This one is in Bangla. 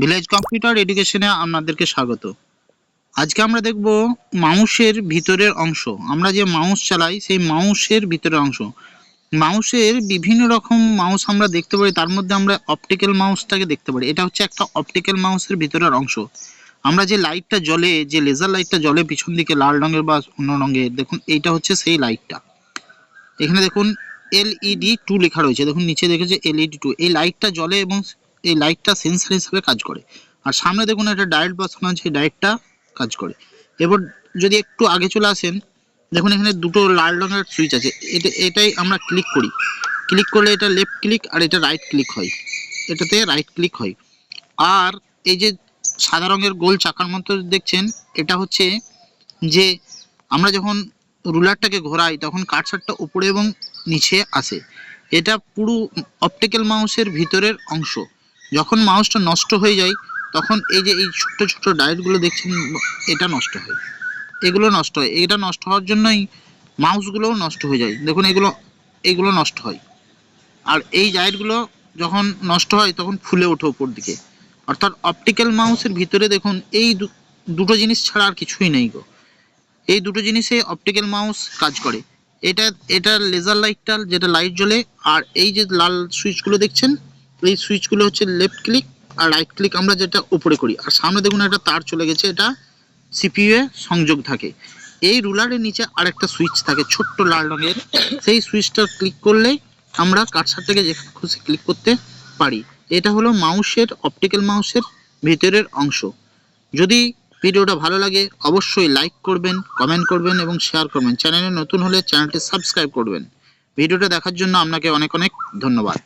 ভিলেজ কম্পিউটার এডুকেশনে আপনাদেরকে স্বাগত। আজকে আমরা দেখব মাউসের ভিতরের অংশ। আমরা যে মাউস চালাই, সেই মাউসের ভিতরের অংশ। মাউসের বিভিন্ন রকম মাউস আমরা দেখতে পারি, তার মধ্যে আমরা অপটিক্যাল মাউসটাকে দেখতে পারি। এটা হচ্ছে একটা অপটিক্যাল মাউসের ভিতরের অংশ। আমরা যে লাইটটা জ্বলে, যে লেজার লাইটটা জ্বলে, পিছন দিকে লাল রঙের বা অন্য রঙের, দেখুন এইটা হচ্ছে সেই লাইটটা এখানে দেখুন এলইডি টু লেখা রয়েছে। দেখুন, নিচে দেখেছে এলইডি টু এই লাইটটা জ্বলে এবং এই লাইটটা সেন্সার হিসেবে কাজ করে। আর সামনে দেখুন একটা ডায়েট বসানো আছে এই ডায়েটটা কাজ করে। এবার যদি একটু আগে চলে আসেন, দেখুন এখানে দুটো লাল রঙের সুইচ আছে। এটা, এটাই আমরা ক্লিক করি। ক্লিক করলে এটা লেফট ক্লিক আর এটা রাইট ক্লিক হয়। এটাতে রাইট ক্লিক হয়। আর এই যে সাদা রঙের গোল চাকার মতো দেখছেন, এটা হচ্ছে যে আমরা যখন রুলারটাকে ঘোরাই, তখন কাটসারটা উপরে এবং নিচে আসে। এটা পুরো অপটিক্যাল মাউসের ভিতরের অংশ। যখন মাউসটা নষ্ট হয়ে যায়, তখন এই যে এই ছোট্ট ছোট্ট ডায়েটগুলো দেখছেন, এটা নষ্ট হয়। এগুলো নষ্ট হয়। এটা নষ্ট হওয়ার জন্যই মাউসগুলোও নষ্ট হয়ে যায়। দেখুন, এগুলো এগুলো নষ্ট হয়। আর এই ডায়েটগুলো যখন নষ্ট হয়, তখন ফুলে ওঠে উপর দিকে। অর্থাৎ অপটিক্যাল মাউসের ভিতরে দেখুন, এই দুটো জিনিস ছাড়া আর কিছুই নেই গো। এই দুটো জিনিসে অপটিক্যাল মাউস কাজ করে। এটা এটা লেজার লাইটটা যেটা লাইট জ্বলে, আর এই যে লাল সুইচগুলো দেখছেন এই সুইচগুলো হচ্ছে লেফট ক্লিক আর রাইট ক্লিক আমরা যেটা উপরে করি। আর সামনে দেখুন একটা তার চলে গেছে, এটা সিপিইউ এ সংযোগ থাকে। এই রুলারের নিচে আরেকটা সুইচ থাকে, ছোট্ট লাল রঙের। সেই সুইচটা ক্লিক করলেই আমরা কাটসারটাকে যেখানে খুশি ক্লিক করতে পারি। এটা হলো মাউসের অপটিক্যাল মাউসের ভিতরের অংশ। যদি ভিডিওটা ভালো লাগে, অবশ্যই লাইক করবেন কমেন্ট করবেন এবং শেয়ার করবেন। চ্যানেলে নতুন হলে চ্যানেলটি সাবস্ক্রাইব করবেন। ভিডিওটা দেখার জন্য আপনাকে অনেক অনেক ধন্যবাদ।